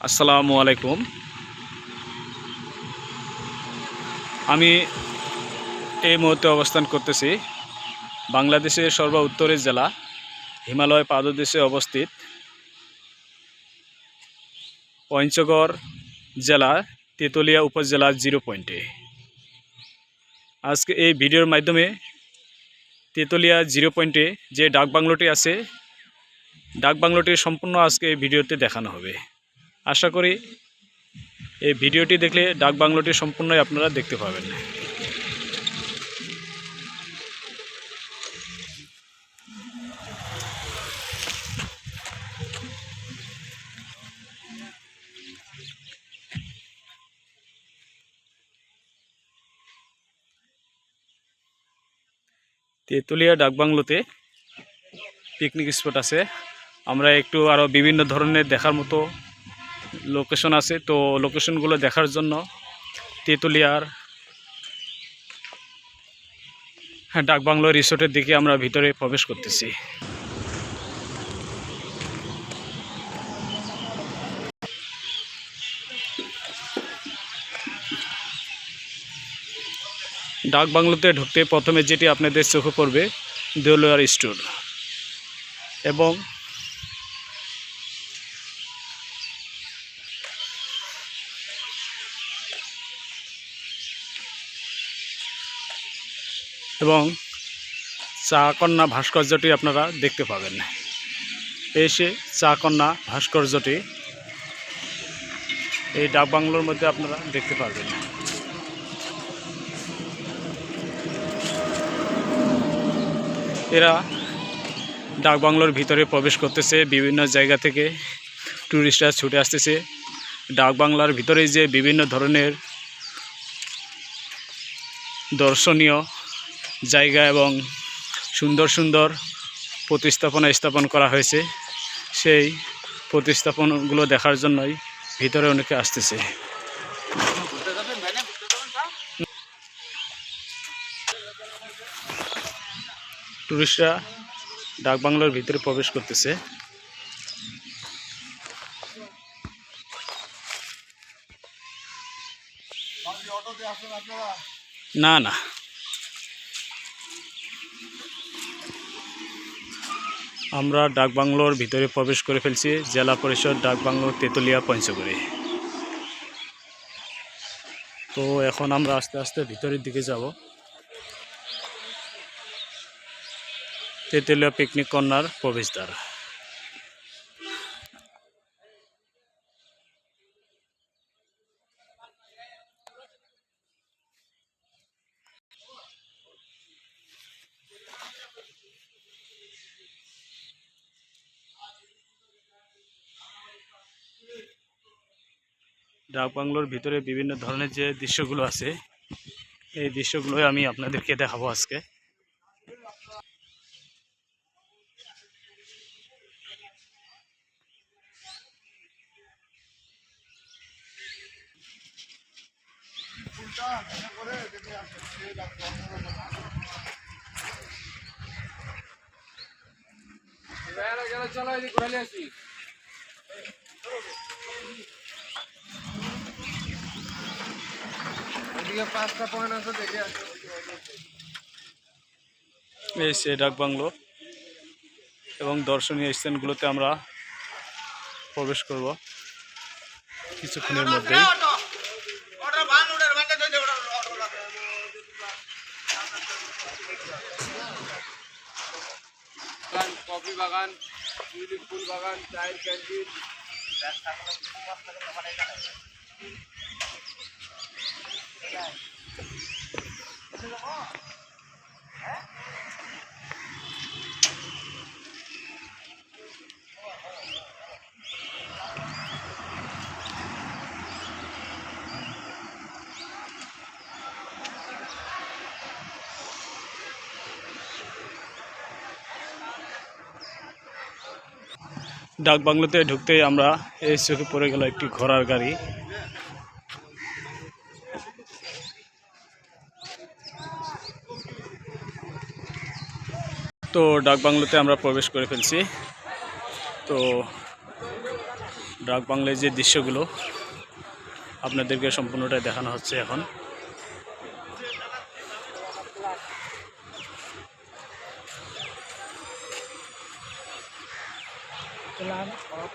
আসসালামু আলাইকুম। আমি এই মুহূর্তে অবস্থান করতেছি বাংলাদেশের সর্ব উত্তরের জেলা, হিমালয় পাদদেশে অবস্থিত পঞ্চগড় জেলা, তেতুলিয়া উপজেলা জিরো পয়েন্টে। আজকে এই ভিডিওর মাধ্যমে তেতুলিয়া জিরো পয়েন্টে যে ডাক বাংলোটি আছে ডাক বাংলোটি সম্পূর্ণ আজকে এই ভিডিওতে দেখানো হবে। আশা করি এই ভিডিওটি দেখলে ডাক বাংলোটি সম্পূর্ণই আপনারা দেখতে পাবেন। তেঁতুলিয়া ডাক বাংলোতে পিকনিক স্পট আছে। আমরা একটু আরও বিভিন্ন ধরনের দেখার মতো লোকেশন আছে। তো লোকেশনগুলো দেখার জন্য তেঁতুলিয়ার হ্যাঁ, ডাকবাংলো রিসোর্টের দিকে আমরা ভিতরে প্রবেশ করতেছি। ডাক বাংলোতে ঢুকতে প্রথমে যেটি আপনাদের চোখে পড়বে দেউলিয়ার স্টোর। এবং এবং চা কন্যা ভাস্কর্যটি আপনারা দেখতে পাবেন। এসে চা কন্যা ভাস্কর্যটি এই ডাক বাংলোর মধ্যে আপনারা দেখতে পাবেন। এরা ডাক বাংলোর ভিতরে প্রবেশ করতেছে, বিভিন্ন জায়গা থেকে ট্যুরিস্টরা ছুটে আসতেছে। ডাক বাংলার ভিতরে যে বিভিন্ন ধরনের দর্শনীয় জায়গা এবং সুন্দর সুন্দর প্রতিস্থাপনা স্থাপন করা হয়েছে। সেই প্রতিস্থাপনগুলো দেখার জন্যই ভিতরে অনেকে আসতেছে। টুরিস্টরা ডাক বাংলোর ভিতরে প্রবেশ করতেছে। না না। আমরা ডাকবাংলোর ভিতরে প্রবেশ করে ফেলছি, জেলা পরিষদ ডাক বাংলো তেতুলিয়া পঞ্চগড়ে। তো এখন আমরা আস্তে আস্তে ভিতরের দিকে যাব। তেতুলিয়া পিকনিক কর্নার প্রবেশদ্বার। ডাক বাংলোর ভিতরে বিভিন্ন ধরনের যে দৃশ্যগুলো আছে, এই দৃশ্যগুলোই আমি আপনাদেরকে দেখাবো আজকে। চলো ঘুরে আসি। ওইদিকে পাঁচটা পয়েন্ট আছে দেখে এই সে ডাক বাংলো এবং দর্শনীয় স্থানগুলোতে আমরা প্রবেশ করব কিছুক্ষণের মধ্যেই। বাগান কফি বাগান টিউলিপ ফুল বাগান চায়ের ক্যান্টিন ডাক বাংলোতে ঢুকতেই আমরা এই চোখে পড়ে গেল একটি ঘোড়ার গাড়ি। তো ডাক বাংলোতে আমরা প্রবেশ করে ফেলছি। তো ডাক বাংলায় যে দৃশ্যগুলো আপনাদেরকে সম্পূর্ণটাই দেখানো হচ্ছে এখন। Plan of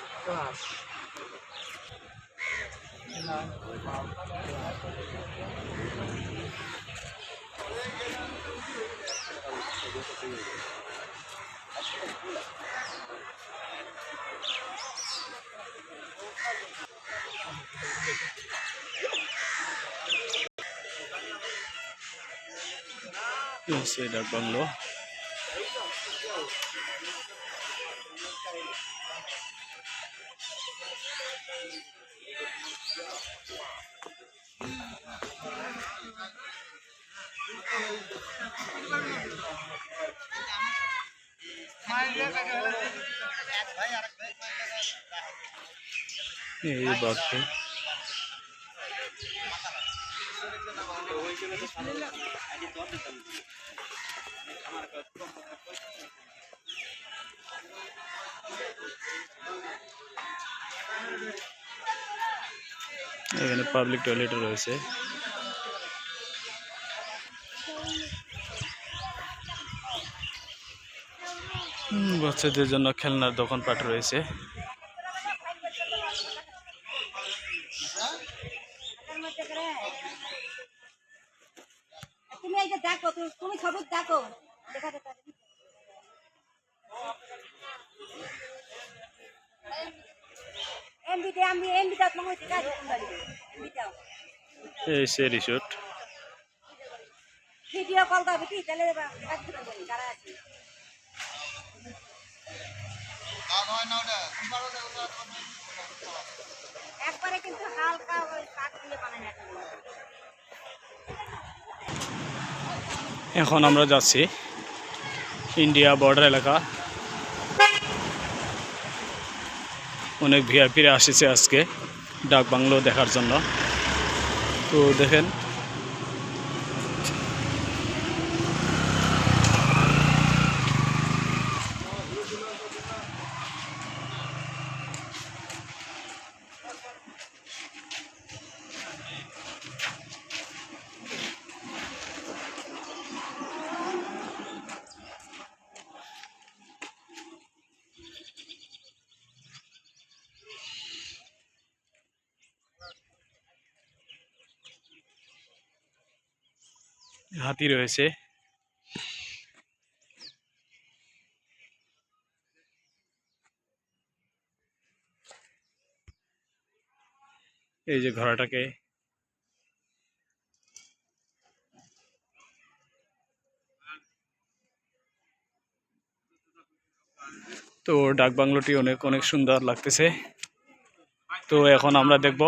class. Plan of class. এই হচ্ছে ডাক বাংলো এই বাঘটি এখানে পাবলিক টয়লেটও রয়েছে। বাচ্চাদের জন্য খেলনার দোকানপাট রয়েছে। তুমি এই সে রিসোর্ট ভিডিও কল করবে কি? তাহলে তারা আছে। এখন আমরা যাচ্ছি ইন্ডিয়া বর্ডার এলাকা। অনেক ভিআইপিরা আসছে আজকে ডাক বাংলো দেখার জন্য। তো দেখেন হাতি রয়েছে। এই যে ঘোড়াটাকে। তো ডাক বাংলোটি অনেক অনেক সুন্দর লাগতেছে। তো এখন আমরা দেখব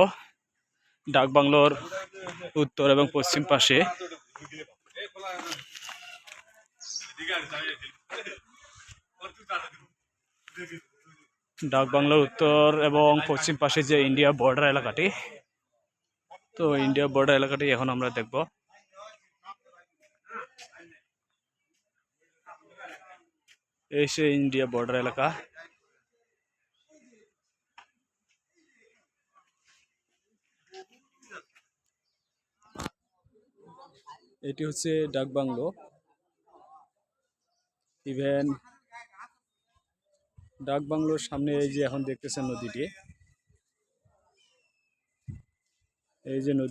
ডাক বাংলোর উত্তর এবং পশ্চিম পাশে। ডাক বাংলার উত্তর এবং পশ্চিম পাশে যে ইন্ডিয়া বর্ডার এলাকাটি, তো ইন্ডিয়া বর্ডার এলাকাটি এখন আমরা দেখব। এই সে ইন্ডিয়া বর্ডার এলাকা। এটি হচ্ছে ডাক বাংলো। ইভেন ডাক বাংলোর সামনে এই যে এখন দেখতেছেন নদীটি। এই যে নদী